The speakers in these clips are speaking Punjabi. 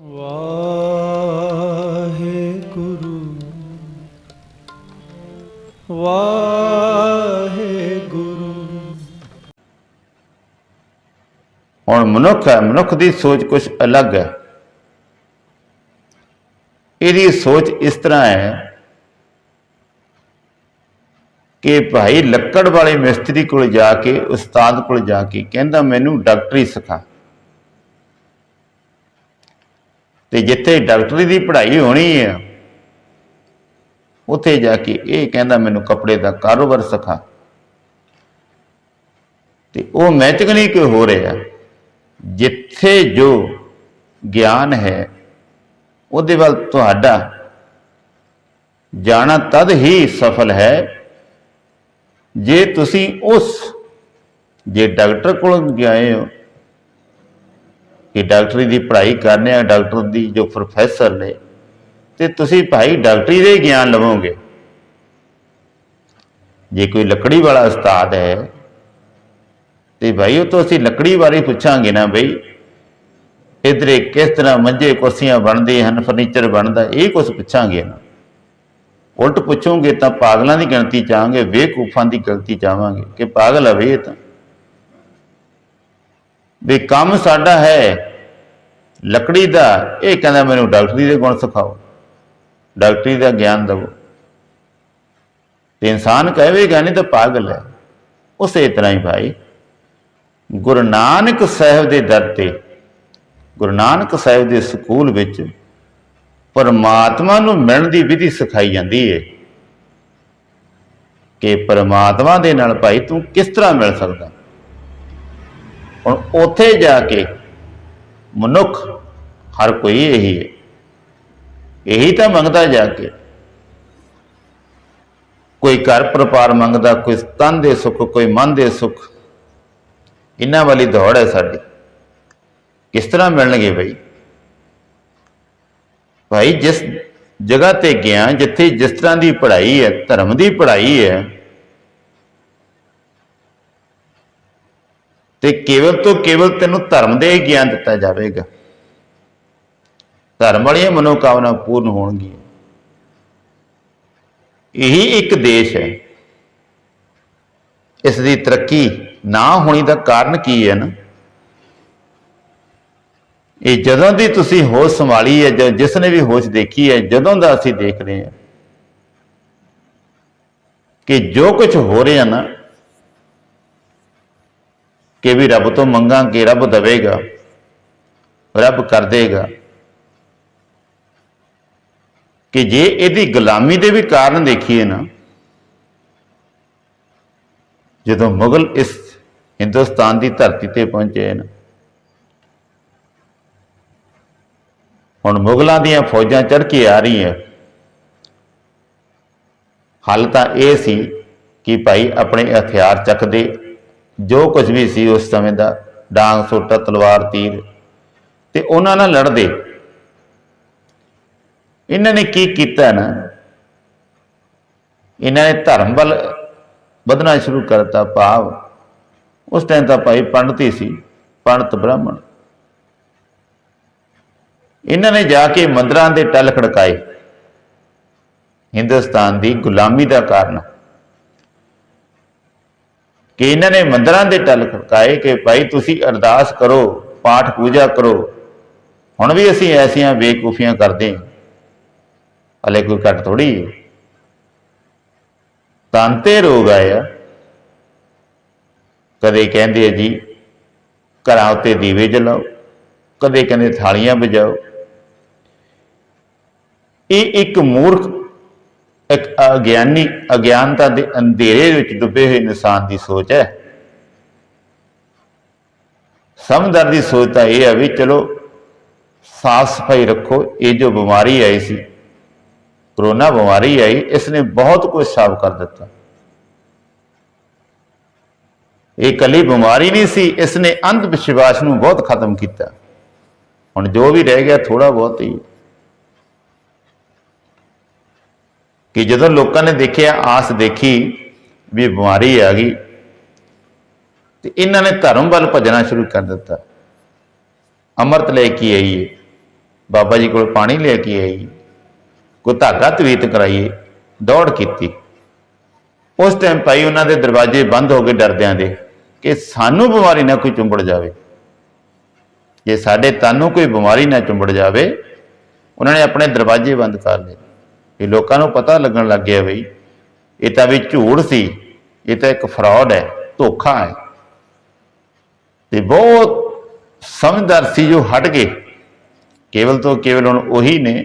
ਵਾਹਿਗੁਰੂ ਵਾਹਿਗੁਰੂ। ਹੁਣ ਮਨੁੱਖ ਹੈ, ਮਨੁੱਖ ਦੀ ਸੋਚ ਕੁਝ ਅਲੱਗ ਹੈ। ਇਹਦੀ ਸੋਚ ਇਸ ਤਰ੍ਹਾਂ ਹੈ ਕਿ ਭਾਈ ਲੱਕੜ ਵਾਲੇ ਮਿਸਤਰੀ ਕੋਲ ਜਾ ਕੇ, ਉਸਤਾਦ ਕੋਲ ਜਾ ਕੇ ਕਹਿੰਦਾ, ਮੈਨੂੰ ਡਾਕਟਰੀ ਸਿਖਾ। ਤੇ ਜਿੱਥੇ ਡਾਕਟਰੀ ਦੀ ਪੜ੍ਹਾਈ ਹੋਣੀ ਹੈ ਉੱਥੇ ਜਾ ਕੇ ਇਹ ਕਹਿੰਦਾ, ਮੈਨੂੰ ਕੱਪੜੇ ਦਾ ਕਾਰੋਬਾਰ ਸਿਖਾ। ਤੇ ਉਹ ਮੈਚਿੰਗ ਨਹੀਂ ਕੋਈ ਹੋ ਰਿਹਾ। ਜਿੱਥੇ ਜੋ ਗਿਆਨ ਹੈ, ਉਹਦੇ ਵੱਲ ਤੁਹਾਡਾ ਜਾਣਾ ਤਦ ਹੀ ਸਫਲ ਹੈ, ਜੇ ਤੁਸੀਂ ਉਸ, ਜੇ ਡਾਕਟਰ ਕੋਲ ਗਏ ਹੋ ਕਿ ਡਾਕਟਰੀ ਦੀ ਪੜ੍ਹਾਈ ਕਰਨੇ ਆ, ਡਾਕਟਰ ਦੀ ਜੋ ਪ੍ਰੋਫੈਸਰ ਨੇ, ਤੇ ਤੁਸੀਂ ਭਾਈ ਡਾਕਟਰੀ ਦੇ ਗਿਆਨ ਲਵੋਗੇ। ਜੇ ਕੋਈ ਲੱਕੜੀ ਵਾਲਾ ਉਸਤਾਦ ਹੈ, ਤੇ ਭਾਈ ਉਹ ਤੋਂ ਅਸੀਂ ਲੱਕੜੀ ਬਾਰੇ ਪੁੱਛਾਂਗੇ ਨਾ ਬਈ, ਇਧਰੇ ਕਿਸ ਤਰ੍ਹਾਂ ਮੰਜੇ ਕੁਰਸੀਆਂ ਬਣਦੇ ਹਨ, ਫਰਨੀਚਰ ਬਣਦਾ, ਇਹ ਕੁਝ ਪੁੱਛਾਂਗੇ ਨਾ। ਉਲਟ ਪੁੱਛੋਗੇ ਤਾਂ ਪਾਗਲਾਂ ਦੀ ਗਿਣਤੀ ਚਾਹਾਂਗੇ ਬੇਕੂਫਾਂ ਦੀ ਗਿਣਤੀ ਚਾਹਾਂਗੇ ਕਿ ਪਾਗਲ ਹੈ ਵੀ ਇਹ ਤਾਂ। ਵੀ ਕੰਮ ਸਾਡਾ ਹੈ, ਲੱਕੜੀ ਦਾ, ਇਹ ਕਹਿੰਦਾ ਮੈਨੂੰ ਡਾਕਟਰੀ ਦੇ ਗੁਣ ਸਿਖਾਓ। ਡਾਕਟਰੀ ਦਾ ਗਿਆਨ ਦਿਵੋ। ਤੇ ਇਨਸਾਨ ਕਹੇਗਾ ਨਹੀਂ ਤਾਂ ਪਾਗਲ ਹੈ। ਉਸੇ ਤਰ੍ਹਾਂ ਹੀ ਭਾਈ, ਗੁਰੂ ਨਾਨਕ ਸਾਹਿਬ ਦੇ ਦਰ ਤੇ, ਗੁਰੂ ਨਾਨਕ ਸਾਹਿਬ ਦੇ ਸਕੂਲ ਵਿੱਚ ਪਰਮਾਤਮਾ ਨੂੰ ਮਿਲਣ ਦੀ ਵਿਧੀ ਸਿਖਾਈ ਜਾਂਦੀ ਹੈ ਕਿ ਪਰਮਾਤਮਾ ਦੇ ਨਾਲ ਭਾਈ ਤੂੰ ਕਿਸ ਤਰ੍ਹਾਂ ਮਿਲ ਸਕਦਾ? ਹੁਣ ਉੱਥੇ ਜਾ ਕੇ ਮਨੁੱਖ, ਹਰ ਕੋਈ ਇਹੀ ਹੈ। ਇਹੀ ਤਾਂ ਮੰਗਦਾ ਜਾ ਕੇ। ਕੋਈ ਘਰ ਪਰਿਵਾਰ ਮੰਗਦਾ, ਕੋਈ ਤਨ ਦੇ ਸੁੱਖ, ਕੋਈ ਮਨ ਦੇ ਸੁੱਖ। ਇਹਨਾਂ ਵਾਲੀ ਦੌੜ ਹੈ ਸਾਡੀ। ਕਿਸ ਤਰ੍ਹਾਂ ਮਿਲਣਗੇ ਭਾਈ ਭਾਈ, ਜਿਸ ਜਗ੍ਹਾ ਤੇ ਗਿਆ, ਜਿੱਥੇ ਜਿਸ ਤਰ੍ਹਾਂ ਦੀ ਪੜ੍ਹਾਈ ਹੈ, ਧਰਮ ਦੀ ਪੜ੍ਹਾਈ ਹੈ ਤੇ ਕੇਵਲ ਤੋਂ ਕੇਵਲ ਤੈਨੂੰ ਧਰਮ ਦੇ ਹੀ ਗਿਆਨ ਦਿੱਤਾ ਜਾਵੇਗਾ। ਧਰਮ ਵਾਲੀਆਂ ਮਨੋਕਾਮਨਾ ਪੂਰਨ ਹੋਣਗੀਆਂ। ਇਹੀ ਇੱਕ ਦੇਸ਼ ਹੈ। ਇਸ ਦੀ ਤਰੱਕੀ ਨਾ ਹੋਣੀ ਦਾ ਕਾਰਨ ਕੀ ਹੈ ਨਾ? ਇਹ ਜਦੋਂ ਦੀ ਤੁਸੀਂ ਹੋਸ਼ ਸੰਭਾਲੀ ਹੈ ਜਾਂ ਜਿਸ ਨੇ ਵੀ ਹੋਸ਼ ਦੇਖੀ ਹੈ, ਜਦੋਂ ਦਾ ਅਸੀਂ ਦੇਖ ਰਹੇ ਹਾਂ ਕਿ ਜੋ ਕੁਝ ਹੋ ਰਿਹਾ ਨਾ ਕਿ ਵੀ ਰੱਬ ਤੋਂ ਮੰਗਾਂਗੇ ਰੱਬ ਦੇਵੇਗਾ, ਰੱਬ ਕਰ ਦੇਗਾ। ਕਿ ਜੇ ਇਹਦੀ ਗੁਲਾਮੀ ਦੇ ਵੀ ਕਾਰਨ ਦੇਖੀਏ ਨਾ, ਜਦੋਂ ਮੁਗਲ ਇਸ ਹਿੰਦੁਸਤਾਨ ਦੀ ਧਰਤੀ ਤੇ ਪਹੁੰਚੇ ਨਾ, ਹੁਣ ਮੁਗਲਾਂ ਦੀਆਂ ਫੌਜਾਂ ਚੜ ਕੇ ਆ ਰਹੀਆਂ। ਹੱਲ ਤਾਂ ਇਹ ਸੀ ਕਿ ਭਾਈ ਆਪਣੇ ਹਥਿਆਰ ਚੱਕਦੇ ਜੋ ਕੁਝ ਵੀ ਸੀ ਉਸ ਸਮੇਂ ਦਾ, ਡਾਂਗ ਸੋਟਾ, ਤਲਵਾਰ, ਤੀਰ, ਤੇ ਉਹਨਾਂ ਨਾਲ ਲੜਦੇ। ਇਹਨਾਂ ਨੇ ਕੀ ਕੀਤਾ ਨਾ? ਇਹਨਾਂ ਨੇ ਧਰਮ ਵੱਲ ਵਧਣਾ ਸ਼ੁਰੂ ਕਰਤਾ, ਭਾਵ ਉਸ ਟਾਈਮ ਤਾਂ ਭਾਈ ਪੰਡਤ ਹੀ ਸੀ, ਪੰਡਤ ਬ੍ਰਾਹਮਣ। ਇਹਨਾਂ ਨੇ ਜਾ ਕੇ ਮੰਦਰਾਂ ਦੇ ਟੱਲ ਖੜਕਾਏ। ਹਿੰਦੁਸਤਾਨ ਦੀ ਗੁਲਾਮੀ ਦਾ ਕਾਰਨ। ਕਿ ਇਹਨਾਂ ਨੇ ਮੰਦਰਾਂ ਦੇ ਟੱਲ ਖੜਕਾਏ ਕਿ ਭਾਈ ਤੁਸੀਂ ਅਰਦਾਸ ਕਰੋ, ਪਾਠ ਪੂਜਾ ਕਰੋ। ਹੁਣ ਵੀ ਅਸੀਂ ਐਸੀਆਂ ਬੇਕੂਫੀਆਂ ਕਰਦੇ ਹਾਂ। ਹਲੇ ਕੋਈ ਘੱਟ ਥੋੜੀ ਤਾਂਤੇ ਰੋਗ ਆਇਆ। ਕਦੇ ਕਹਿੰਦੇ ਆ ਜੀ, ਘਰਾਂ ਉੱਤੇ ਦੀਵੇ ਜਲਾਓ, ਕਦੇ ਕਹਿੰਦੇ ਥਾਲੀਆਂ ਵਜਾਓ। ਇਹ ਇੱਕ ਮੂਰਖ ਇੱਕ ਅਗਿਆਨੀ, ਅਗਿਆਨਤਾ ਦੇ ਅੰਧੇਰੇ ਵਿੱਚ ਡੁੱਬੇ ਹੋਏ ਇਨਸਾਨ ਦੀ ਸੋਚ ਹੈ। ਸਮਝਦਾਰ ਦੀ ਸੋਚ ਤਾਂ ਇਹ ਹੈ ਵੀ ਚਲੋ ਸਾਫ਼ ਸਫ਼ਾਈ ਰੱਖੋ, ਇਹ ਜੋ ਬਿਮਾਰੀ ਆਈ ਸੀ, ਕਰੋਨਾ ਬਿਮਾਰੀ ਆਈ ਇਸ ਨੇ ਬਹੁਤ ਕੁਝ ਸਾਫ਼ ਕਰ ਦਿੱਤਾ। ਇਹ ਕੱਲੀ ਬਿਮਾਰੀ ਨਹੀਂ ਸੀ ਇਸ ਨੇ ਅੰਧ ਵਿਸ਼ਵਾਸ ਨੂੰ ਬਹੁਤ ਖਤਮ ਕੀਤਾ। ਹੁਣ ਜੋ ਵੀ ਰਹਿ ਗਿਆ ਥੋੜਾ ਬਹੁਤ ਹੀ ਕਿ ਜਦੋਂ ਲੋਕਾਂ ਨੇ ਦੇਖਿਆ, ਆਸ ਦੇਖੀ ਵੀ ਬਿਮਾਰੀ ਆ ਗਈ, ਤੇ ਇਹਨਾਂ ਨੇ ਧਰਮ ਵੱਲ ਭੱਜਣਾ ਸ਼ੁਰੂ ਕਰ ਦਿੱਤਾ। ਅੰਮ੍ਰਿਤ ਲੈ ਕੇ ਆਈਏ, ਬਾਬਾ ਜੀ ਕੋਲ ਪਾਣੀ ਲੈ ਕੇ ਆਈਏ, ਕੋਈ ਧਾਗਾ ਤਵੀਤ ਕਰਾਈਏ, ਦੌੜ ਕੀਤੀ। ਉਸ ਟਾਈਮ ਭਾਈ ਉਹਨਾਂ ਦੇ ਦਰਵਾਜ਼ੇ ਬੰਦ ਹੋ ਗਏ ਡਰਦਿਆਂ ਦੇ ਕਿ ਸਾਨੂੰ ਬਿਮਾਰੀ ਨਾ ਕੋਈ ਚੁੰਬੜ ਜਾਵੇ। ਜੇ ਸਾਡੇ ਤਨ ਨੂੰ ਕੋਈ ਬਿਮਾਰੀ ਨਾ ਚੁੰਬੜ ਜਾਵੇ, ਉਹਨਾਂ ਨੇ ਆਪਣੇ ਦਰਵਾਜ਼ੇ ਬੰਦ ਕਰ ਲਏ। ਇਹ ਲੋਕਾਂ ਨੂੰ ਪਤਾ ਲੱਗਣ ਲੱਗ ਗਿਆ ਬਈ, ਇਹ ਤਾਂ ਵੀ ਝੂਠ ਸੀ, ਇਹ ਤਾਂ ਇੱਕ ਫਰਾਡ ਹੈ, ਧੋਖਾ ਹੈ। ਤੇ ਬਹੁਤ ਸਮਝਦਾਰ ਸੀ ਜੋ ਹਟ ਗਏ। ਕੇਵਲ ਤੋਂ ਕੇਵਲ ਹੁਣ ਉਹੀ ਨੇ,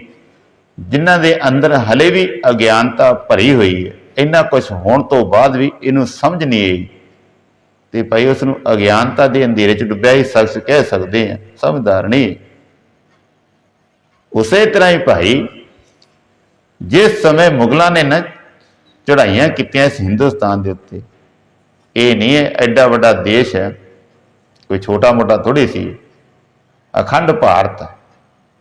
ਜਿਨ੍ਹਾਂ ਦੇ ਅੰਦਰ ਹਲੇ ਵੀ ਅਗਿਆਨਤਾ ਭਰੀ ਹੋਈ ਹੈ। ਇੰਨਾ ਕੁਝ ਹੋਣ ਤੋਂ ਬਾਅਦ ਵੀ ਇਹਨੂੰ ਸਮਝ ਨਹੀਂ ਆਈ। ਤੇ ਭਾਈ ਉਸ ਨੂੰ ਅਗਿਆਨਤਾ ਦੇ ਅੰਧੇਰੇ 'ਚ ਡੁੱਬਿਆ ਹੀ ਸ਼ਖਸ ਕਹਿ ਸਕਦੇ ਆ, ਸਮਝਦਾਰ ਨਹੀਂ। ਉਸੇ ਤਰ੍ਹਾਂ ਹੀ ਭਾਈ ਜਿਸ ਸਮੇਂ ਮੁਗਲਾਂ ਨੇ ਨਾ ਚੜਾਈਆਂ ਕੀਤੀਆਂ ਸੀ ਹਿੰਦੁਸਤਾਨ ਦੇ ਉੱਤੇ, ਇਹ ਨਹੀਂ ਹੈ, ਐਡਾ ਵੱਡਾ ਦੇਸ਼ ਹੈ, ਕੋਈ ਛੋਟਾ ਮੋਟਾ ਥੋੜੀ ਸੀ। ਅਖੰਡ ਭਾਰਤ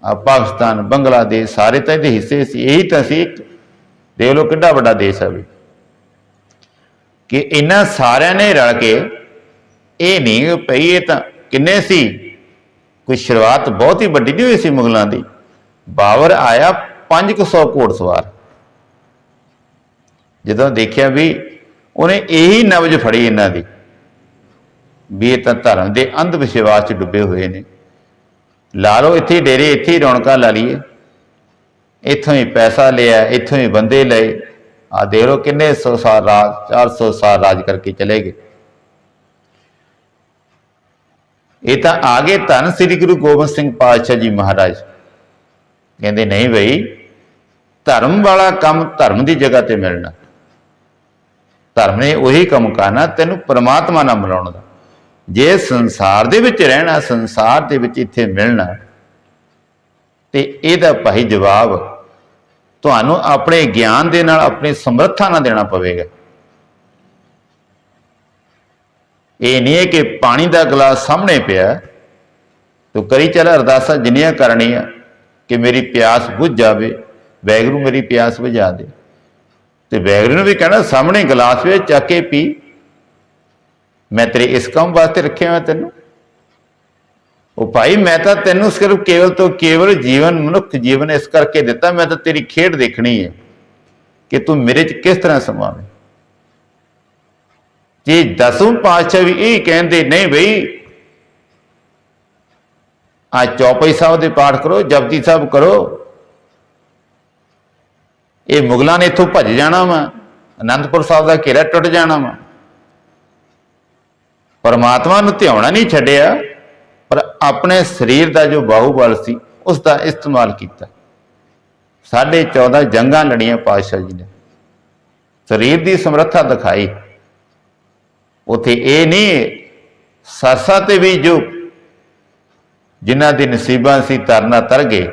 ਆ ਪਾਕਿਸਤਾਨ, ਬੰਗਲਾਦੇਸ਼, ਸਾਰੇ ਤਾਂ ਇਹਦੇ ਹਿੱਸੇ ਸੀ। ਇਹੀ ਤਾਂ ਸੀ ਦੇਖ ਲਓ ਕਿੰਨਾ ਵੱਡਾ ਦੇਸ਼ ਹੈ ਵੀ। ਕਿ ਇਹਨਾਂ ਸਾਰਿਆਂ ਨੇ ਰਲ ਕੇ, ਇਹ ਨਹੀਂ ਪਈ ਇਹ ਤਾਂ ਕਿੰਨੇ ਸੀ, ਕੋਈ ਸ਼ੁਰੂਆਤ ਬਹੁਤ ਹੀ ਵੱਡੀ ਨਹੀਂ ਹੋਈ ਸੀ ਮੁਗਲਾਂ ਦੀ। ਬਾਬਰ ਆਇਆ 500 ਘੋੜਸਵਾਰ ਜਦੋਂ ਦੇਖਿਆ ਵੀ ਉਹਨੇ ਇਹੀ ਨਬਜ ਫੜੀ ਇਹਨਾਂ ਦੀ ਵੀ ਇਹ ਤਾਂ ਧਰਮ ਦੇ ਅੰਧ ਵਿਸ਼ਵਾਸ 'ਚ ਡੁੱਬੇ ਹੋਏ ਨੇ। ਲਾ ਲਓ ਇੱਥੇ ਡੇਰੇ, ਇੱਥੇ ਹੀ ਰੌਣਕਾਂ ਲਾ ਲਈਏ। ਇੱਥੋਂ ਹੀ ਪੈਸਾ ਲਿਆ, ਇੱਥੋਂ ਹੀ ਬੰਦੇ ਲਏ। ਆ ਦੇਖ ਲਓ ਕਿੰਨੇ ਸੌ ਸਾਲ ਰਾਜ 400 ਸਾਲ ਰਾਜ ਕਰਕੇ ਚਲੇ ਗਏ। ਇਹ ਤਾਂ ਆਗੇ ਧੰਨ ਸ੍ਰੀ ਗੁਰੂ ਗੋਬਿੰਦ ਸਿੰਘ ਪਾਤਸ਼ਾਹ ਜੀ ਮਹਾਰਾਜ। ਕਹਿੰਦੇ, ਨਹੀਂ ਬਈ ਧਰਮ ਵਾਲਾ ਕੰਮ ਧਰਮ ਦੀ ਜਗ੍ਹਾ ਤੇ ਮਿਲਣਾ। ਧਰਮ ਨੇ ਉਹੀ ਕੰਮ ਕਰਨਾ, ਤੈਨੂੰ ਪ੍ਰਮਾਤਮਾ ਨਾਲ ਮਿਲਾਉਣ ਦਾ। ਜੇ ਸੰਸਾਰ ਦੇ ਵਿੱਚ ਰਹਿਣਾ, ਸੰਸਾਰ ਦੇ ਵਿੱਚ ਇੱਥੇ ਮਿਲਣਾ, ਤੇ ਇਹਦਾ ਭਾਈ ਜਵਾਬ ਤੁਹਾਨੂੰ ਆਪਣੇ ਗਿਆਨ ਦੇ ਨਾਲ, ਆਪਣੀ ਸਮਰੱਥਾ ਨਾਲ ਦੇਣਾ ਪਵੇਗਾ। ਇਹ ਨਹੀਂ ਹੈ ਕਿ ਪਾਣੀ ਦਾ ਗਲਾਸ ਸਾਹਮਣੇ ਪਿਆ, ਤੂੰ ਕਰੀ ਚੱਲ ਅਰਦਾਸਾਂ ਜਿੰਨੀਆਂ ਕਰਨੀਆਂ, ਕਿ ਮੇਰੀ ਪਿਆਸ ਬੁੱਝ ਜਾਵੇ। ਵੈਗਰੂ ਮੇਰੀ ਪਿਆਸ ਬੁਝਾ ਦੇ। ਤੇ ਵੈਗਰੂ ਨੂੰ ਵੀ ਕਹਿਣਾ, ਸਾਹਮਣੇ ਗਲਾਸ ਵਿੱਚ ਚੱਕ ਕੇ ਪੀ। ਮੈਂ ਤੇਰੇ ਇਸ ਕੰਮ ਵਾਸਤੇ ਰੱਖਿਆ ਹੋਇਆ ਤੈਨੂੰ? ਉਹ ਭਾਈ, ਮੈਂ ਤਾਂ ਤੈਨੂੰ ਸਿਰਫ ਕੇਵਲ ਤੋਂ ਕੇਵਲ ਜੀਵਨ, ਮਨੁੱਖ ਜੀਵਨ ਇਸ ਕਰਕੇ ਦਿੱਤਾ, ਮੈਂ ਤਾਂ ਤੇਰੀ ਖੇਡ ਦੇਖਣੀ ਹੈ ਕਿ ਤੂੰ ਮੇਰੇ 'ਚ ਕਿਸ ਤਰ੍ਹਾਂ ਸਮਾਵੇਂ। ਜੇ ਦਸਵੇਂ ਪਾਤਸ਼ਾਹ ਵੀ ਇਹ ਕਹਿੰਦੇ, ਨਹੀਂ ਬਈ ਆ ਚੌਪਈ ਸਾਹਿਬ ਦੇ ਪਾਠ ਕਰੋ, ਜਪਜੀ ਸਾਹਿਬ ਕਰੋ ਇਹ ਮੁਗਲਾਂ ਨੇ ਇੱਥੋਂ ਭੱਜ ਜਾਣਾ ਵਾ। ਅਨੰਦਪੁਰ ਸਾਹਿਬ ਦਾ ਘੇਰਾ ਟੁੱਟ ਜਾਣਾ ਵਾ। ਪਰਮਾਤਮਾ ਨੂੰ ਧਿਆਉਣਾ ਨਹੀਂ ਛੱਡਿਆ, ਪਰ ਆਪਣੇ ਸਰੀਰ ਦਾ ਜੋ ਬਾਹੂਬਲ ਸੀ, ਉਸ ਦਾ ਇਸਤੇਮਾਲ ਕੀਤਾ। ਸਾਢੇ 14 ਜੰਗਾਂ ਲੜੀਆਂ ਪਾਤਸ਼ਾਹ ਜੀ ਨੇ। ਸਰੀਰ ਦੀ ਸਮਰੱਥਾ ਦਿਖਾਈ। ਉਥੇ ਇਹ ਨਹੀਂ, ਸਰਸਾ ਤੇ ਵੀ ਜੋ ਜਿਨ੍ਹਾਂ ਦੇ ਨਸੀਬਾਂ ਸੀ ਤਰਨਾ ਤਰ ਗਏ,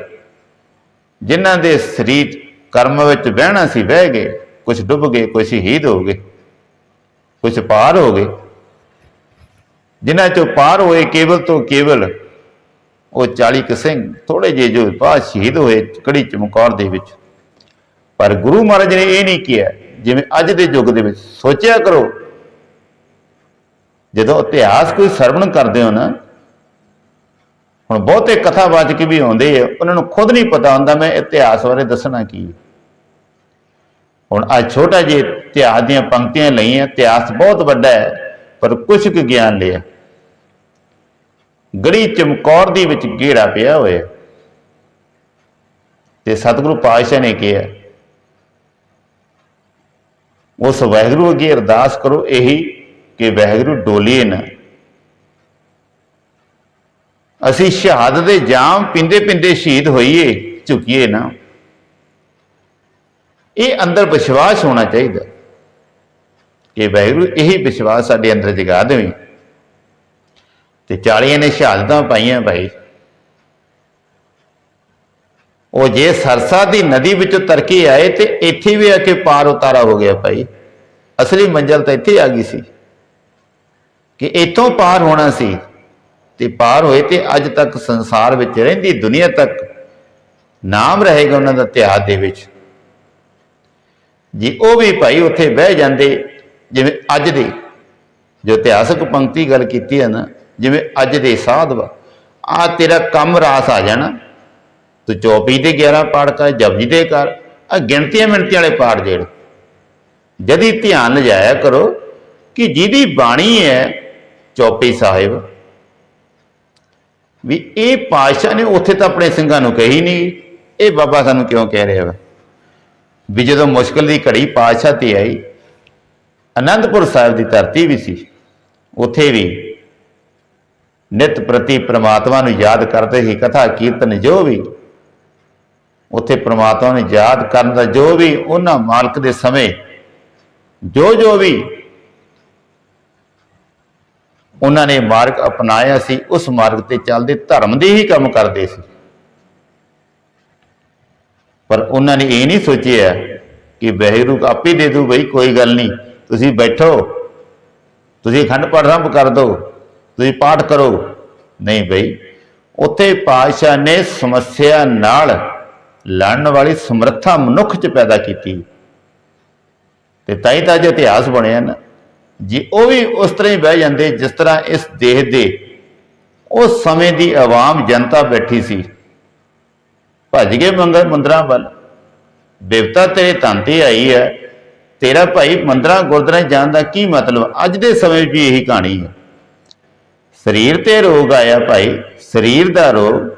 ਜਿਨ੍ਹਾਂ ਦੇ ਸਰੀਰ ਕਰਮ ਵਿੱਚ ਬਹਿਣਾ ਸੀ, ਬਹਿ ਗਏ। ਕੁਝ ਡੁੱਬ ਗਏ ਕੁਝ ਸ਼ਹੀਦ ਹੋ ਗਏ ਕੁਝ ਪਾਰ ਹੋ ਗਏ। ਜਿਨ੍ਹਾਂ ਚੋਂ ਪਾਰ ਹੋਏ, ਕੇਵਲ ਤੋਂ ਕੇਵਲ ਉਹ 40 ਕੁ ਸਿੰਘ ਥੋੜੇ ਜਿਹੇ ਜੋ ਬਾਅਦ ਸ਼ਹੀਦ ਹੋਏ, ਕੜੀ ਚਮਕੌਰ ਦੇ ਵਿੱਚ। ਪਰ ਗੁਰੂ ਮਹਾਰਾਜ ਨੇ ਇਹ ਨਹੀਂ ਕਿਹਾ, ਜਿਵੇਂ ਅੱਜ ਦੇ ਯੁੱਗ ਦੇ ਵਿੱਚ ਸੋਚਿਆ ਕਰੋ। ਜਦੋਂ ਇਤਿਹਾਸ ਕੋਈ ਸਰਵਣ ਕਰਦੇ ਹੋ ਨਾ, ਹੁਣ ਬਹੁਤੇ ਕਥਾਵਾਚਕ ਵੀ ਆਉਂਦੇ ਆ, ਉਹਨਾਂ ਨੂੰ ਖੁਦ ਨਹੀਂ ਪਤਾ ਹੁੰਦਾ, ਮੈਂ ਇਤਿਹਾਸ ਬਾਰੇ ਦੱਸਣਾ ਕੀ ਹੁਣ ਅੱਜ ਛੋਟਾ ਜਿਹਾ ਇਤਿਹਾਸ ਦੀਆਂ ਪੰਕਤੀਆਂ ਲਈਆਂ, ਇਤਿਹਾਸ ਬਹੁਤ ਵੱਡਾ ਹੈ, ਪਰ ਕੁਝ ਕੁ ਗਿਆਨ ਲਿਆ। ਗੜੀ ਚਮਕੌਰ ਦੀ ਵਿੱਚ ਘੇਰਾ ਪਿਆ ਹੋਇਆ। ਤੇ ਸਤਿਗੁਰੂ ਪਾਤਸ਼ਾਹ ਨੇ ਕਿਹਾ, ਉਸ ਵਾਹਿਗੁਰੂ ਅੱਗੇ ਅਰਦਾਸ ਕਰੋ ਇਹੀ ਕਿ ਵਾਹਿਗੁਰੂ ਡੋਲੀਏ ਨਾ। ਅਸੀਂ ਸ਼ਹਾਦਤ ਦੇ ਜਾਮ ਪਿੰਦੇ ਪਿੰਦੇ ਸ਼ਹੀਦ ਹੋਈਏ, ਝੁਕੀਏ ਨਾ। ਇਹ ਅੰਦਰ ਵਿਸ਼ਵਾਸ ਹੋਣਾ ਚਾਹੀਦਾ। ਕਿ ਵਾਹਿਗੁਰੂ ਇਹੀ ਵਿਸ਼ਵਾਸ ਸਾਡੇ ਅੰਦਰ ਜਗਾ ਦੇਵੇ। ਤੇ ਚਾਲੀਆਂ ਨੇ ਸ਼ਹਾਦਤਾਂ ਪਾਈਆਂ ਭਾਈ। ਉਹ ਜੇ ਸਰਸਾ ਦੀ ਨਦੀ ਵਿੱਚੋਂ ਤਰਕੇ ਆਏ ਤੇ ਇੱਥੇ ਵੀ ਆ ਕੇ ਪਾਰ ਉਤਾਰਾ ਹੋ ਗਿਆ ਭਾਈ। ਅਸਲੀ ਮੰਜ਼ਲ ਤਾਂ ਇੱਥੇ ਆ ਗਈ ਸੀ। ਕਿ ਇੱਥੋਂ ਪਾਰ ਹੋਣਾ ਸੀ। ਤੇ ਪਾਰ ਹੋਏ ਤੇ ਅੱਜ ਤੱਕ ਸੰਸਾਰ ਵਿੱਚ ਰਹਿੰਦੀ ਦੁਨੀਆ ਤੱਕ ਨਾਮ ਰਹੇਗਾ ਉਹਨਾਂ ਦਾ ਇਤਿਹਾਸ ਦੇ ਵਿੱਚ। ਜੇ ਉਹ ਵੀ ਭਾਈ ਉੱਥੇ ਬਹਿ ਜਾਂਦੇ, ਜਿਵੇਂ ਅੱਜ ਦੇ, ਜੋ ਇਤਿਹਾਸਕ ਪੰਕਤੀ ਗੱਲ ਕੀਤੀ ਹੈ ਨਾ, ਜਿਵੇਂ ਅੱਜ ਦੇ ਸਾਧ ਵਾ ਆ ਤੇਰਾ ਕੰਮ ਰਾਸ ਆ ਜਾਣਾ। ਤੂੰ ਚੌਪੀ ਦੇ 11 ਪਾਠ ਕਰ, ਜਪਜੀ ਦੇ ਕਰ ਆ ਗਿਣਤੀਆਂ ਮਿਣਤੀਆਂ ਵਾਲੇ ਪਾਠ ਜਿਹੜੇ ਜਦੀ ਧਿਆਨ ਲਿਜਾਇਆ ਕਰੋ ਕਿ ਜਿਹਦੀ ਬਾਣੀ ਹੈ ਚੌਪੀ ਸਾਹਿਬ, ਵੀ ਇਹ ਪਾਤਸ਼ਾਹ ਨੇ ਉੱਥੇ ਤਾਂ ਆਪਣੇ ਸਿੰਘਾਂ ਨੂੰ ਕਹੀ ਨਹੀਂ ਇਹ ਬਾਬਾ ਸਾਨੂੰ ਕਿਉਂ ਕਹਿ ਰਿਹਾ ਵਾ? ਵੀ ਜਦੋਂ ਮੁਸ਼ਕਲ ਦੀ ਘੜੀ ਪਾਤਸ਼ਾਹ ਤੇ ਆਈ, ਅਨੰਦਪੁਰ ਸਾਹਿਬ ਦੀ ਧਰਤੀ ਵੀ ਸੀ। ਉੱਥੇ ਵੀ ਨਿਤ ਪ੍ਰਤੀ ਪ੍ਰਮਾਤਮਾ ਨੂੰ ਯਾਦ ਕਰਦੇ ਸੀ ਕਥਾ ਕੀਰਤਨ ਜੋ ਵੀ, ਉੱਥੇ ਪ੍ਰਮਾਤਮਾ ਨੂੰ ਯਾਦ ਕਰਨ ਦਾ ਜੋ ਵੀ ਉਹਨਾਂ ਮਾਲਕ ਦੇ ਸਮੇਂ, ਜੋ ਜੋ ਵੀ ਉਹਨਾਂ ਨੇ ਮਾਰਗ ਅਪਣਾਇਆ ਸੀ, ਉਸ ਮਾਰਗ ਤੇ ਚੱਲਦੇ ਧਰਮ ਦੇ ਹੀ ਕੰਮ ਕਰਦੇ ਸੀ। ਪਰ ਉਹਨਾਂ ਨੇ ਇਹ ਨਹੀਂ ਸੋਚਿਆ ਕਿ ਵਹਿਰੂ ਆਪੇ ਦੇ ਦੂ ਬਈ, ਕੋਈ ਗੱਲ ਨਹੀਂ। ਤੁਸੀਂ ਬੈਠੋ। ਤੁਸੀਂ ਖੰਡ ਪਾਠ ਆਰੰਭ ਕਰ ਦਿਓ ਤੁਸੀਂ ਪਾਠ ਕਰੋ। ਨਹੀਂ ਬਈ, ਉੱਥੇ ਪਾਤਸ਼ਾਹ ਨੇ ਸਮੱਸਿਆ ਨਾਲ ਲੜਨ ਵਾਲੀ ਸਮਰੱਥਾ ਮਨੁੱਖ 'ਚ ਪੈਦਾ ਕੀਤੀ। ਤੇ ਤਾਂ ਹੀ ਤਾਂ ਅੱਜ ਇਤਿਹਾਸ ਬਣਿਆ ਨਾ। ਜੇ ਉਹ ਵੀ ਉਸ ਤਰ੍ਹਾਂ ਹੀ ਬਹਿ ਜਾਂਦੇ, ਜਿਸ ਤਰ੍ਹਾਂ ਇਸ ਦੇਹ ਦੇ, ਉਸ ਸਮੇਂ ਦੀ ਆਵਾਮ ਜਨਤਾ ਬੈਠੀ ਸੀ। ਭੱਜ ਗਏ ਮੰਗਲ ਮੰਦਰਾਂ ਵੱਲ। ਦੇਵਤਾ ਤੇਰੇ ਧਨ ਤੇ ਆਈ ਹੈ। ਤੇਰਾ ਭਾਈ ਮੰਦਰਾਂ ਗੁਰਦੁਆਰੇ ਜਾਣ ਦਾ ਕੀ ਮਤਲਬ? ਅੱਜ ਦੇ ਸਮੇਂ 'ਚ ਵੀ ਇਹੀ ਕਹਾਣੀ ਹੈ। ਸਰੀਰ ਤੇ ਰੋਗ ਆਇਆ ਭਾਈ। ਸਰੀਰ ਦਾ ਰੋਗ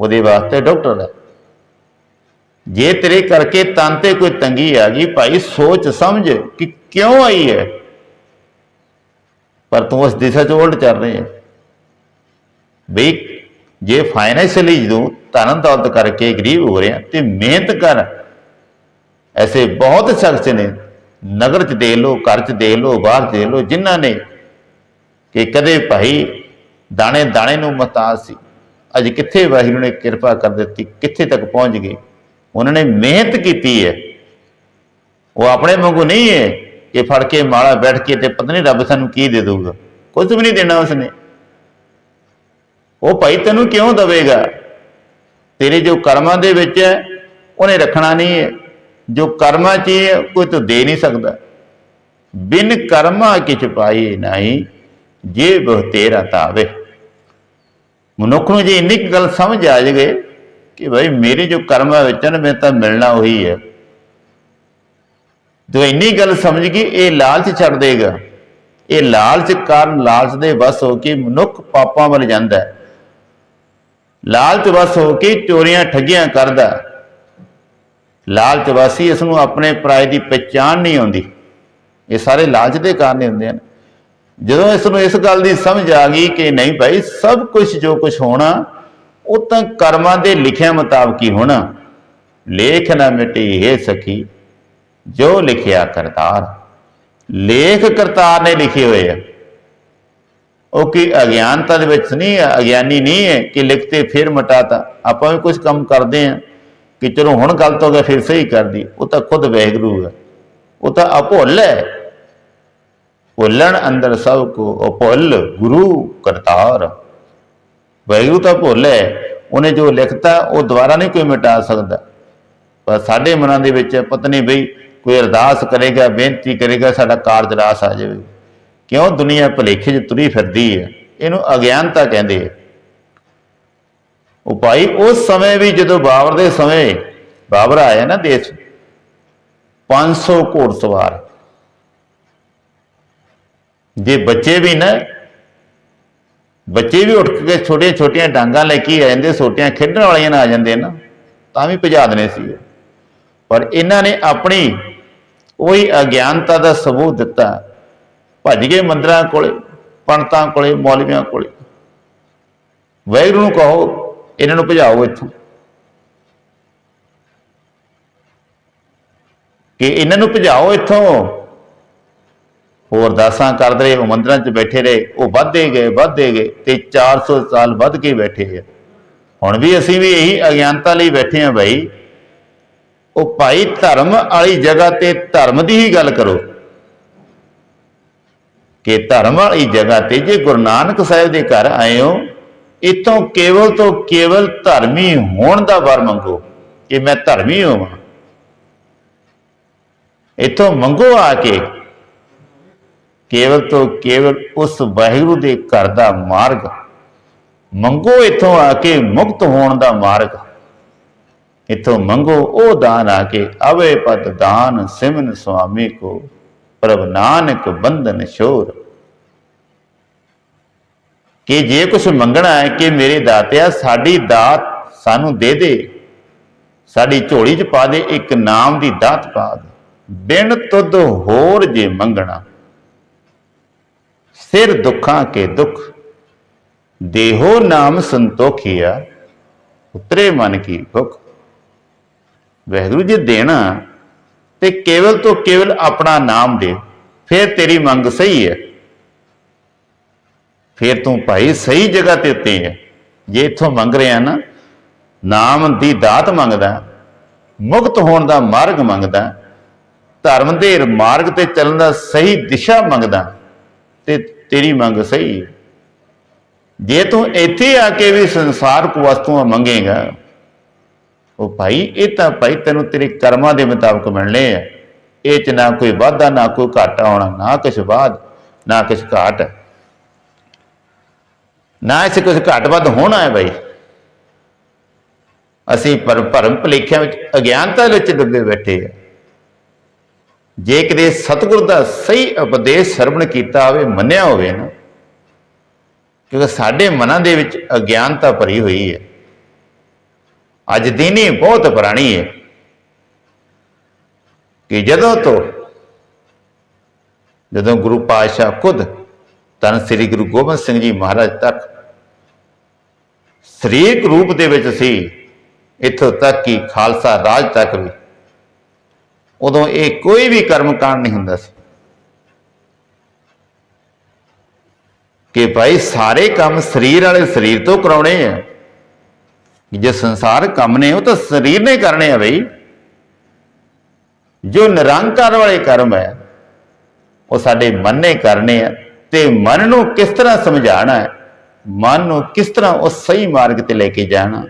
ਉਹਦੇ ਵਾਸਤੇ ਡਾਕਟਰ ਹੈ ਜੇ ਤੇਰੇ ਕਰਕੇ ਤਨ ਤੇ ਕੋਈ ਤੰਗੀ ਆ ਗਈ, ਭਾਈ ਸੋਚ ਸਮਝ ਕਿ ਕਿਉਂ ਆਈ ਹੈ? ਪਰ ਤੂੰ ਉਸ ਦਿਸ਼ਾ 'ਚ ਉਲਟ ਚੱਲ ਰਹੀ ਹੈ। ਬਈ, ਜੇ ਫਾਈਨੈਂਸ਼ੀਅਲੀ ਜਦੋਂ ਧਨ ਦੌਲਤ ਕਰਕੇ ਗਰੀਬ ਹੋ ਰਿਹਾ ਤੇ ਮਿਹਨਤ ਕਰ। ਐਸੇ ਬਹੁਤ ਸ਼ਖਸ ਨੇ। ਨਗਰ 'ਚ ਦੇ ਲੋ ਘਰ 'ਚ ਦੇ ਲੋ ਬਾਹਰ ਦੇ ਲੋ ਜਿਨ੍ਹਾਂ ਨੇ ਕਿ ਕਦੇ ਭਾਈ ਦਾਣੇ ਦਾਣੇ ਨੂੰ ਮਹਤਾਜ ਸੀ। ਅੱਜ ਕਿੱਥੇ ਵਾਹਿਗੁਰੂ ਨੇ ਕਿਰਪਾ ਕਰ ਦਿੱਤੀ, ਕਿੱਥੇ ਤੱਕ ਪਹੁੰਚ ਗਏ। ਉਹਨਾਂ ਨੇ ਮਿਹਨਤ ਕੀਤੀ ਹੈ। ਉਹ ਆਪਣੇ ਵਾਂਗੂ ਨਹੀਂ ਹੈ ਕਿ ਫੜ ਕੇ ਮਾਲਾ ਬੈਠ ਕੇ ਤੇ ਪਤਾ ਨਹੀਂ ਰੱਬ ਸਾਨੂੰ ਕੀ ਦੇ ਦਊਗਾ। ਕੁਝ ਵੀ ਨਹੀਂ ਦੇਣਾ ਉਸਨੇ। ਉਹ ਭਾਈ ਤੈਨੂੰ ਕਿਉਂ ਦਵੇਗਾ? ਤੇਰੇ ਜੋ ਕਰਮਾਂ ਦੇ ਵਿੱਚ ਹੈ, ਉਹਨੇ ਰੱਖਣਾ ਨਹੀਂ ਹੈ। ਜੋ ਕਰਮਾਂ 'ਚ ਹੈ ਕੋਈ ਤੂੰ ਦੇ ਨਹੀਂ ਸਕਦਾ। ਬਿਨ ਕਰਮਾ ਕਿਛ ਪਾਈ ਨਹੀਂ, ਜੇ ਬਹੁ ਤੇਰਾ ਤਾਵੇ। ਮਨੁੱਖ ਨੂੰ ਜੇ ਇੰਨੀ ਕੁ ਗੱਲ ਸਮਝ ਆ ਜਾਵੇ ਕਿ ਭਾਈ ਮੇਰੇ ਜੋ ਕਰਮਾਂ ਵਿੱਚ ਨੇ ਮੈਂ ਤਾਂ ਮਿਲਣਾ ਉਹੀ ਹੈ। ਜੋ ਇੰਨੀ ਗੱਲ ਸਮਝ ਗਈ ਇਹ ਲਾਲਚ ਛੱਡ ਦੇਗਾ। ਇਹ ਲਾਲਚ ਕਾਰਨ ਲਾਲਚ ਦੇ ਵਸ ਹੋ ਕੇ ਮਨੁੱਖ ਪਾਪਾਂ ਵੱਲ ਜਾਂਦਾ ਹੈ। ਲਾਲਚ ਵਸ ਹੋ ਕੇ ਚੋਰੀਆਂ ਠੱਗੀਆਂ ਕਰਦਾ। ਲਾਲਚ ਵਾਸੀ ਇਸ ਨੂੰ ਆਪਣੇ ਪਰਾਏ ਦੀ ਪਛਾਣ ਨਹੀਂ ਆਉਂਦੀ। ਇਹ ਸਾਰੇ ਲਾਲਚ ਦੇ ਕਾਰਨ ਹੀ ਹੁੰਦੇ ਹਨ। ਜਦੋਂ ਇਸ ਨੂੰ ਇਸ ਗੱਲ ਦੀ ਸਮਝ ਆ ਗਈ ਕਿ ਨਹੀਂ ਭਾਈ, ਸਭ ਕੁਝ ਜੋ ਕੁਝ ਹੋਣਾ, ਉਹ ਤਾਂ ਕਰਮਾਂ ਦੇ ਲਿਖਿਆ ਮੁਤਾਬਕ ਹੀ ਹੋਣਾ। ਲੇਖ ਨਾ ਮਿਟੀ ਇਹ ਸਖੀ, ਜੋ ਲਿਖਿਆ ਕਰਤਾਰ। ਲੇਖ ਕਰਤਾਰ ਨੇ ਲਿਖੇ ਹੋਏ ਆ। ਉਹ ਕਿ ਅਗਿਆਨਤਾ ਦੇ ਵਿੱਚ ਨਹੀਂ ਹੈ, ਅਗਿਆਨੀ ਨਹੀਂ ਹੈ ਕਿ ਲਿਖਤੇ ਫਿਰ ਮਟਾਤਾ ਆਪਾਂ ਵੀ ਕੁਝ ਕੰਮ ਕਰਦੇ ਆ ਕਿ ਚਲੋ ਹੁਣ ਗਲਤ ਹੋ ਗਿਆ ਫਿਰ ਸਹੀ ਕਰਦੀ ਉਹ ਤਾਂ ਖੁਦ ਵਹਿਗਰੂ ਹੈ। ਉਹ ਤਾਂ ਅਭੁੱਲ ਹੈ। ਭੁੱਲਣ ਅੰਦਰ ਸਭ ਕੋ ਉਹ ਭੁੱਲ ਗੁਰੂ ਕਰਤਾਰ। ਵੈਗੁਰੂ ਤਾਂ ਭੁੱਲ ਹੈ। ਉਹਨੇ ਜੋ ਲਿਖਤਾ, ਉਹ ਦੁਬਾਰਾ ਨਹੀਂ ਕੋਈ ਮਿਟਾ ਸਕਦਾ। ਪਰ ਸਾਡੇ ਮਨਾਂ ਦੇ ਵਿੱਚ ਪਤਨੀ ਬਈ, ਕੋਈ ਅਰਦਾਸ ਕਰੇਗਾ, ਬੇਨਤੀ ਕਰੇਗਾ, ਸਾਡਾ ਕਾਰਜ ਰਾਸ ਆ ਜਾਵੇ। ਕਿਉਂ ਦੁਨੀਆ ਭਲੇਖੇ 'ਚ ਤੁਰੀ ਫਿਰਦੀ ਹੈ? ਇਹਨੂੰ ਅਗਿਆਨਤਾ ਕਹਿੰਦੇ ਆ। ਉਹ ਭਾਈ, ਉਸ ਸਮੇਂ ਵੀ ਜਦੋਂ ਬਾਬਰ ਦੇ ਸਮੇਂ, ਬਾਬਰ ਆਇਆ ਨਾ ਦੇਸ਼ 500 ਘੋੜਸਵਾਰ ਜੇ ਬੱਚੇ ਵੀ ਨਾ, ਬੱਚੇ ਵੀ ਉੱਠ ਕੇ ਛੋਟੀਆਂ ਛੋਟੀਆਂ ਡਾਂਗਾਂ ਲੈ ਕੇ ਆ ਜਾਂਦੇ ਛੋਟੀਆਂ ਖੇਡਣ ਵਾਲੀਆਂ ਨਾ ਆ ਜਾਂਦੇ ਨਾ, ਤਾਂ ਵੀ ਭਜਾ ਦੇਣੇ ਸੀ। ਪਰ ਇਹਨਾਂ ਨੇ ਆਪਣੀ ਉਹੀ ਅਗਿਆਨਤਾ ਦਾ ਸਬੂਤ ਦਿੱਤਾ। ਭੱਜ ਗਏ ਮੰਦਰਾਂ ਕੋਲੇ, ਪੰਡਤਾਂ ਕੋਲੇ, ਮੌਲਵੀਆਂ ਕੋਲੇ। ਵੈਗਰੂ ਨੂੰ ਕਹੋ, ਇਹਨਾਂ ਨੂੰ ਭਜਾਓ ਇੱਥੋਂ। ਕਿ ਇਹਨਾਂ ਨੂੰ ਭਜਾਓ ਇੱਥੋਂ। ਹੋਰ ਦਾਸਾਂ ਕਰਦੇ ਰਹੇ, ਉਹ ਮੰਦਰਾਂ 'ਚ ਬੈਠੇ ਰਹੇ, ਉਹ ਵੱਧਦੇ ਗਏ ਵੱਧਦੇ ਗਏ ਤੇ 400 ਸਾਲ ਵੱਧ ਕੇ ਬੈਠੇ ਆ। ਹੁਣ ਵੀ ਅਸੀਂ ਵੀ ਇਹੀ ਅਗਿਆਨਤਾ ਲਈ ਬੈਠੇ ਆ ਭਾਈ ਉਹ ਭਾਈ ਧਰਮ ਵਾਲੀ ਜਗ੍ਹਾ ਤੇ ਧਰਮ ਦੀ ਹੀ ਗੱਲ ਕਰੋ। ਕਿ ਧਰਮ ਵਾਲੀ ਜਗ੍ਹਾ ਤੇ ਜੇ ਗੁਰੂ ਨਾਨਕ ਸਾਹਿਬ ਦੇ ਘਰ ਆਏ ਹੋ ਇਤੋਂ ਕੇਵਲ ਤੋਂ ਕੇਵਲ ਧਰਮੀ ਹੋਣ ਦਾ ਵਰ ਮੰਗੋ, ਕਿ ਮੈਂ ਧਰਮੀ ਹੋਵਾਂ। ਇਤੋਂ ਮੰਗੋ ਆ ਕੇ, ਕੇਵਲ ਤੋਂ ਕੇਵਲ ਉਸ ਵਾਹਿਗੁਰੂ ਦੇ ਘਰ ਦਾ ਮਾਰਗ, ਮੰਗੋ ਇਥੋਂ ਆ ਕੇ ਮੁਕਤ ਹੋਣ ਦਾ ਮਾਰਗ। ਇਥੋਂ ਮੰਗੋ ਉਹ ਦਾਨ ਆ ਕੇ ਅਵੇ ਪਤ ਦਾਨ ਸਿਮਨ ਸੁਆਮੀ ਕੋ ਪ੍ਰਭ ਨਾਨਕ ਬੰਧਨ ਸ਼ੋਰ ਕਿ ਜੇ ਕੁਝ ਮੰਗਣਾ ਹੈ, ਕਿ ਮੇਰੇ ਦਾਤਿਆ ਸਾਡੀ ਦਾਤ ਸਾਨੂੰ ਦੇ ਦੇ। ਸਾਡੀ ਝੋਲੀ 'ਚ ਪਾ ਦੇ, ਇੱਕ ਨਾਮ ਦੀ ਦਾਤ ਪਾ ਦੇ। ਬਿਨ ਤੁਧ ਹੋਰ ਜੇ ਮੰਗਣਾ, ਸਿਰ ਦੁੱਖਾਂ ਕੇ ਦੁੱਖ। ਦੇਹੋ ਨਾਮ ਸੰਤੋਖਿਆ, ਉਤਰੇ ਮਨ ਕੀ ਭੁਖ। ਵਹਿਗੁਰੂ ਜੀ ਦੇਣਾ ਤੇ ਕੇਵਲ ਤੋਂ ਕੇਵਲ ਆਪਣਾ ਨਾਮ ਦੇ। ਫਿਰ ਤੇਰੀ ਮੰਗ ਸਹੀ ਹੈ। ਫਿਰ ਤੂੰ ਭਾਈ ਸਹੀ ਜਗ੍ਹਾ ਤੇ ਉੱਤੇ ਹੈ। ਜੇ ਇੱਥੋਂ ਮੰਗ ਰਿਹਾ ਨਾ, ਨਾਮ ਦੀ ਦਾਤ ਮੰਗਦਾ, ਮੁਕਤ ਹੋਣ ਦਾ ਮਾਰਗ ਮੰਗਦਾ, ਧਰਮ ਦੇ ਮਾਰਗ ਤੇ ਚੱਲਣ ਦਾ ਸਹੀ ਦਿਸ਼ਾ ਮੰਗਦਾ, ਤੇ ਤੇਰੀ ਮੰਗ ਸਹੀ ਹੈ। ਜੇ ਤੂੰ ਇੱਥੇ ਆ ਕੇ ਵੀ ਸੰਸਾਰਕ ਵਸਤੂਆਂ ਮੰਗੇਗਾ ਉਹ ਭਾਈ, ਇਹ ਤਾਂ ਭਾਈ ਤੈਨੂੰ ਤੇਰੇ ਕਰਮਾਂ ਦੇ ਮੁਤਾਬਕ ਮਿਲਣੇ ਆ। ਇਹ ਚ ਨਾ ਕੋਈ ਵਾਧਾ, ਨਾ ਕੋਈ ਘਾਟਾ ਆਉਣਾ, ਨਾ ਕੁਛ ਬਾਦ ਨਾ ਕੁਛ ਘਾਟ। ਨਾ ਇਸ ਕੁਛ ਘਾਟ ਵੱਧ ਹੋਣਾ ਹੈ ਭਾਈ। ਅਸੀਂ ਪਰ ਭਰਮ ਭਲੇਖਿਆਂ ਵਿੱਚ ਅਗਿਆਨਤਾ ਵਿੱਚ ਦੱਬੇ ਬੈਠੇ ਆ। ਜੇ ਕਿਤੇ ਸਤਿਗੁਰ ਦਾ ਸਹੀ ਉਪਦੇਸ਼ ਸਰਵਣ ਕੀਤਾ ਹੋਵੇ, ਮੰਨਿਆ ਹੋਵੇ ਨਾ, ਕਿਉਂਕਿ ਸਾਡੇ ਮਨਾਂ ਦੇ ਵਿੱਚ ਅਗਿਆਨਤਾ ਭਰੀ ਹੋਈ ਹੈ। ਅੱਜ ਦੀ ਬਹੁਤ ਪੁਰਾਣੀ ਹੈ ਕਿ ਜਦੋਂ ਤੋਂ, ਜਦੋਂ ਗੁਰੂ ਪਾਤਸ਼ਾਹ ਖੁਦ ਤਨ ਸ੍ਰੀ ਗੁਰੂ ਗੋਬਿੰਦ ਸਿੰਘ ਜੀ ਮਹਾਰਾਜ ਤੱਕ ਸਰੀਰਕ ਰੂਪ ਦੇ ਵਿੱਚ ਸੀ, ਇੱਥੋਂ ਤੱਕ ਕਿ ਖਾਲਸਾ ਰਾਜ ਤੱਕ ਵੀ, ਉਦੋਂ ਇਹ ਕੋਈ ਵੀ ਕਰਮ ਕਾਂਡ ਨਹੀਂ ਹੁੰਦਾ ਸੀ। ਕਿ ਭਾਈ ਸਾਰੇ ਕੰਮ ਸਰੀਰ ਵਾਲੇ ਸਰੀਰ ਤੋਂ ਕਰਾਉਣੇ ਆ। ਜੇ ਸੰਸਾਰ ਕੰਮ ਨੇ, ਉਹ ਤਾਂ ਸਰੀਰ ਨੇ ਕਰਨੇ ਆ ਬਈ। ਜੋ ਨਿਰੰਕਾਰ ਵਾਲੇ ਕਰਮ ਹੈ, ਉਹ ਸਾਡੇ ਮਨ ਨੇ ਕਰਨੇ ਆ, ਤੇ ਮਨ ਨੂੰ ਕਿਸ ਤਰ੍ਹਾਂ ਸਮਝਾਣਾ ਹੈ, ਮਨ ਨੂੰ ਕਿਸ ਤਰ੍ਹਾਂ ਉਹ ਸਹੀ ਮਾਰਗ ਤੇ ਲੈ ਕੇ ਜਾਣਾ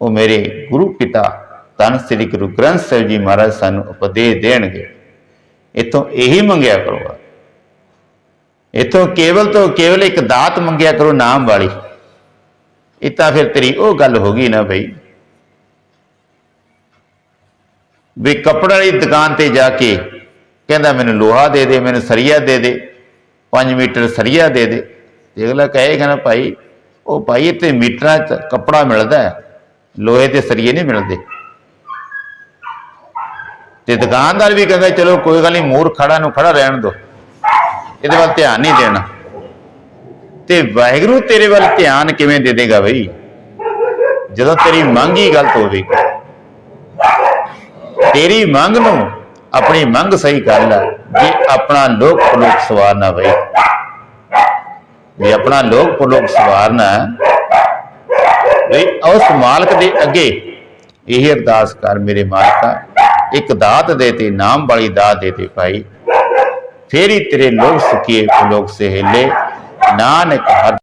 ਉਹ ਮੇਰੇ ਗੁਰੂ ਪਿਤਾ ਧੰਨ ਸ੍ਰੀ ਗੁਰੂ ਗ੍ਰੰਥ ਸਾਹਿਬ ਜੀ ਮਹਾਰਾਜ ਸਾਨੂੰ ਉਪਦੇਸ਼ ਦੇਣਗੇ। ਇਥੋਂ ਇਹੀ ਮੰਗਿਆ ਕਰੋ ਇਥੋਂ ਕੇਵਲ ਤੋਂ ਕੇਵਲ ਇੱਕ ਦਾਤ ਮੰਗਿਆ ਕਰੋ ਨਾਮ ਵਾਲੀ। ਇਹ ਤਾਂ ਫਿਰ ਤੇਰੀ ਉਹ ਗੱਲ ਹੋ ਗਈ ਨਾ ਬਈ। ਵੀ ਕੱਪੜੇ ਵਾਲੀ ਦੁਕਾਨ ਤੇ ਜਾ ਕੇ ਕਹਿੰਦਾ ਮੈਨੂੰ ਲੋਹਾ ਦੇ ਦੇ, ਮੈਨੂੰ ਸਰੀਆ ਦੇ ਦੇ 5 ਮੀਟਰ ਸਰੀਆ ਦੇ ਦੇ। ਤੇ ਅਗਲਾ ਕਹੇਗਾ ਨਾ ਭਾਈ, ਉਹ ਭਾਈ ਇੱਥੇ ਮੀਟਰਾਂ 'ਚ ਕੱਪੜਾ ਮਿਲਦਾ ਹੈ, ਲੋਹੇ ਤੇ ਸਰੀਏ ਨਹੀਂ ਮਿਲਦੇ। ਤੇ ਦੁਕਾਨਦਾਰ ਵੀ ਕਹਿੰਦਾ, ਚਲੋ ਕੋਈ ਗੱਲ ਨਹੀਂ ਮੂਰ ਖੜਾ ਨੂੰ ਖੜਾ ਰਹਿਣ ਦੋ ਇਹਦੇ ਵੱਲ ਧਿਆਨ ਨਹੀਂ ਦੇਣਾ। ਤੇ ਵਾਹਿਗੁਰੂ ਤੇਰੇ ਵੱਲ ਧਿਆਨ ਕਿਵੇਂ ਦੇ ਦੇਗਾ ਬਈ? ਜਦੋਂ ਤੇਰੀ ਮੰਗ ਹੀ ਗਲਤ ਹੋਵੇਗੀ ਤੇਰੀ ਮੰਗ ਨੂੰ ਆਪਣੀ ਮੰਗ ਸਹੀ ਕਰ ਲੈ, ਜੇ ਆਪਣਾ ਲੋਕ ਪਲੋਕ ਸਵਾਰਨਾ ਬਈ। ਜੇ ਆਪਣਾ ਲੋਕ ਪਲੋਕ ਸਵਾਰਨਾ ਬਈ, ਉਸ ਮਾਲਕ ਦੇ ਅੱਗੇ ਇਹ ਅਰਦਾਸ ਕਰ ਮੇਰੇ ਮਾਲਕਾ, ਇੱਕ ਦਾਤ ਦੇ ਤੇ, ਨਾਮ ਵਾਲੀ ਦਾਤ ਦੇ ਤੇ ਭਾਈ, ਫੇਰ ਹੀ ਤੇਰੇ ਲੋਕ ਸੁਖੀਏ ਲੋਕ ਸਹੇਲੇ ਨਾਨਕ ਹਰ